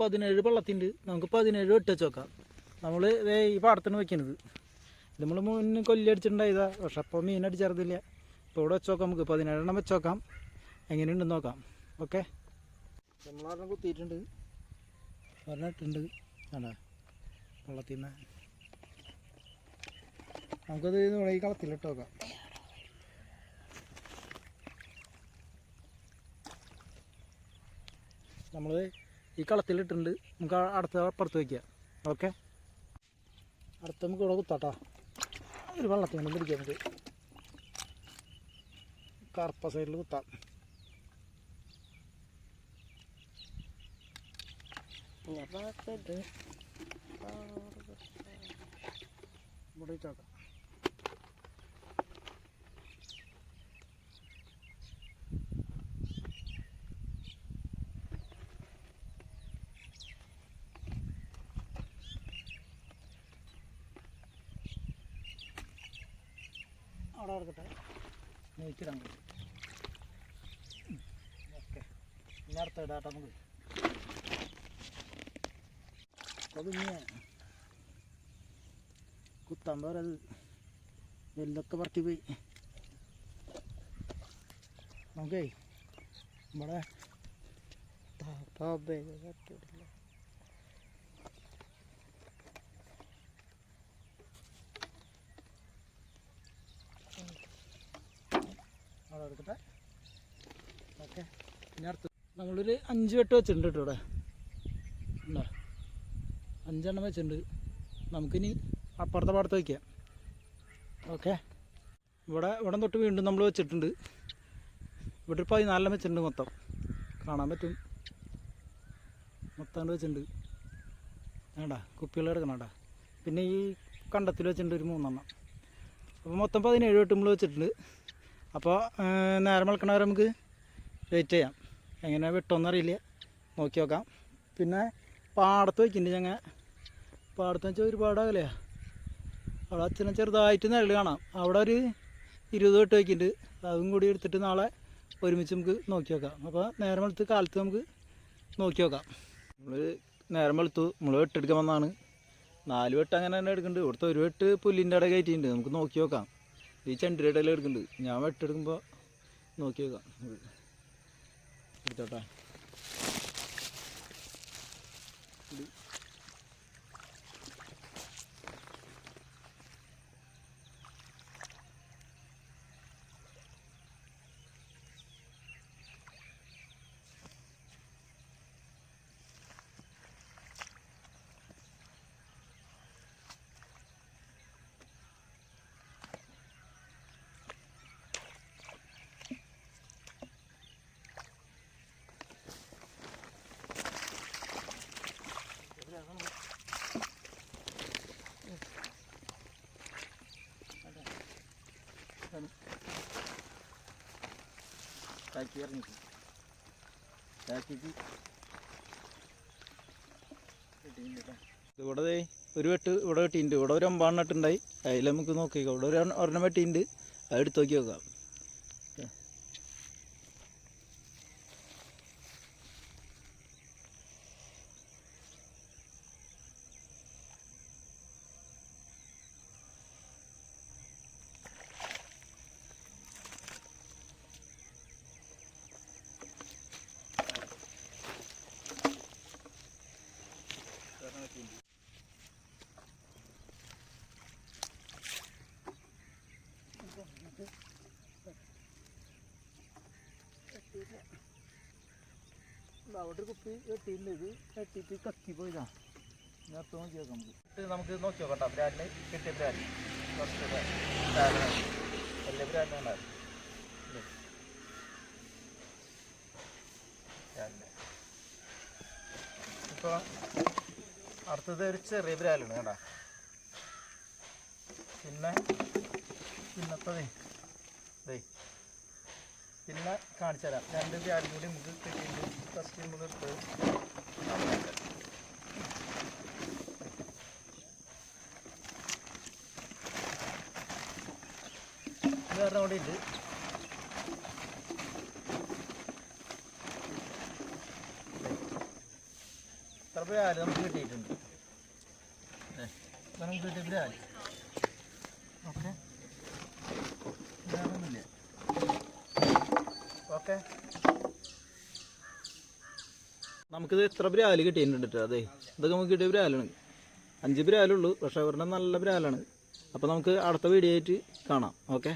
പതിനേഴ് പള്ളത്തിന്റെ നമുക്ക് പതിനേഴ് വെട്ടി വെച്ച് നോക്കാം നമ്മൾ ഈ പാടത്തിന് വെക്കുന്നത് നമ്മൾ മുന്നേ കൊല്ലി അടിച്ചിട്ടുണ്ടായതാണ് പക്ഷെ അപ്പോൾ മീൻ അടിച്ചേർന്നില്ല ഇപ്പോൾ ഇവിടെ വെച്ച് നോക്കാം നമുക്ക്. പതിനേഴെണ്ണം വെച്ച് നോക്കാം. എങ്ങനെയുണ്ടെന്ന് നോക്കാം. ഓക്കെ? നമ്മളൊരെണ്ണം കുത്തിയിട്ടുണ്ട്. ഒരെണ്ണം ഇട്ടുണ്ട് ആണ്ടാ വെള്ളത്തിൽ നിന്ന് നമുക്കത് നമ്മുടെ ഈ കളത്തിലിട്ട് നോക്കാം. നമ്മൾ ഈ കളത്തിലിട്ടുണ്ട് നമുക്ക് അടുത്ത അപ്പുറത്ത് വയ്ക്കാം ഓക്കെ? അടുത്ത നമുക്ക് ഇവിടെ കുത്താട്ടോ. ഒരു വെള്ളത്തിൽ കൊണ്ട് പിടിക്കാം നമുക്ക്. കറുപ്പ സൈഡിൽ കുത്താം. ഇവിടെ വെച്ചോക്കാം. അവിടെ കിടക്കട്ടെ നീക്കിടാൻ ഓക്കെ. നേരത്തെ ഇടാട്ടെ നമുക്ക്. ഇനി കുത്താൻ പോരത് എല്ലൊക്കെ പറത്തി പോയി. നമുക്കേ നമ്മുടെ താപ്പാബേഗ എടുക്കട്ടെ ഓക്കെ. ഞാൻ നമ്മളൊരു അഞ്ച് വെട്ട് വെച്ചിട്ടുണ്ട് കേട്ടോ ഇവിടെ. ഉണ്ടോ? അഞ്ചെണ്ണം വെച്ചിട്ടുണ്ട്. നമുക്കിനി അപ്പുറത്തെ പാടത്ത് വയ്ക്കാം ഓക്കെ. ഇവിടെ ഇവിടെ തൊട്ട് വീണ്ടും നമ്മൾ വെച്ചിട്ടുണ്ട്. ഇവിടെ ഇപ്പോൾ പതിനാലെണ്ണം വെച്ചിട്ടുണ്ട് മൊത്തം. കാണാൻ പറ്റും. മൊത്തം വെച്ചിട്ടുണ്ട്. വേണ്ട കുപ്പികൾ എടുക്കണേടാ പിന്നെ ഈ കണ്ടത്തിൽ വെച്ചിട്ടുണ്ട് ഒരു മൂന്നെണ്ണം. അപ്പോൾ മൊത്തം പതിനേഴ് വെട്ട് നമ്മൾ വെച്ചിട്ടുണ്ട്. അപ്പോൾ നേരം വെളുക്കണവരെ നമുക്ക് വെയിറ്റ് ചെയ്യാം. എങ്ങനെ വെട്ടോന്നറിയില്ല നോക്കി നോക്കാം. പിന്നെ പാടത്ത് വയ്ക്കുന്നുണ്ട് ഞങ്ങൾ പാടത്ത് വെച്ചാൽ ഒരുപാട് അകലെയാ. അവിടെ അച്ഛനെ ചെറുതായിട്ട് നിഴൽ കാണാം. അവിടെ ഒരു ഇരുപത് വെട്ട് വയ്ക്കുന്നുണ്ട് അതും കൂടി എടുത്തിട്ട് നാളെ ഒരുമിച്ച് നമുക്ക് നോക്കി നോക്കാം. അപ്പോൾ നേരം വെളുത്ത് കാലത്ത് നമുക്ക് നോക്കി നോക്കാം. നമ്മൾ നേരം വെളുത്തു. നമ്മൾ വെട്ടെടുക്കാൻ വന്നതാണ് നാല് വെട്ട് അങ്ങനെ തന്നെ എടുക്കുന്നുണ്ട് ഇവിടുത്തെ ഒരു വെട്ട് പുല്ലിന്റെ ഇടയിൽ കയറ്റിയിട്ടുണ്ട്. നമുക്ക് നോക്കി നോക്കാം. ഈ ഇടയിൽ എടുക്കുന്നുണ്ട് ഞാൻ വെട്ടെടുക്കുമ്പോൾ നോക്കി നോക്കാം. എടുത്തോട്ടെ ചാക്കി ഇറങ്ങിട്ട് ചാക്കിക്ക് ഇവിടെ ഒരു വെട്ട് ഇവിടെ വെട്ടിയിട്ടുണ്ട്. ഇവിടെ ഒരു അമ്പാണ് നട്ടുണ്ടായി അതിൽ നമുക്ക് നോക്കിക്കാം. ഇവിടെ ഒരു ഒരെണ്ണം വെട്ടിയിട്ടുണ്ട്. അത് എടുത്ത് നോക്കി നോക്കാം. അവിടെ കുപ്പി വെട്ടിയിട്ടുണ്ട്. ഇത് വെട്ടിയിട്ട് കത്തി പോയതാ. ഞാൻ അടുത്ത് നോക്കി നമുക്ക്. ഇത് നമുക്ക് നോക്കി നോക്കട്ടോ ബ്രാൻഡ് കിട്ടിയ ബ്രാൻഡ്. First brand. വലിയ ബ്രാൻഡ് ഉണ്ടായിരുന്നു ഇപ്പോൾ അടുത്തത് ഒരു ചെറിയ ബ്രാലാണ് കേട്ടോ. പിന്നെ പിന്നത്തതേ ദേ പിന്നെ കാണിച്ചു തരാം. രണ്ട് ബ്രാൻഡ് കൂടി നമുക്ക് കിട്ടിയിട്ടുണ്ട് ഫസ്റ്റ് നമ്മൾ എടുത്തത്. വേറെ അവിടെ ഉണ്ട്. ഇത്ര ബ്രാൽ നമുക്ക് കിട്ടിയിട്ടുണ്ട്. നമുക്ക് കിട്ടിയ ബ്രാൽ ഓക്കെ ബ്രാലൊന്നുമില്ല ഓക്കെ നമുക്കിത് എത്ര ബ്രാൽ കിട്ടിയിട്ടുണ്ട് കേട്ടോ അതെ ഇതൊക്കെ നമുക്ക് കിട്ടിയ ബ്രാലാണ്. അഞ്ച് ബ്രാലുള്ളൂ പക്ഷേ അവരുടെ നല്ല ബ്രാലാണ്. അപ്പോൾ നമുക്ക് അടുത്ത വീഡിയോ ആയിട്ട് കാണാം ഓക്കെ?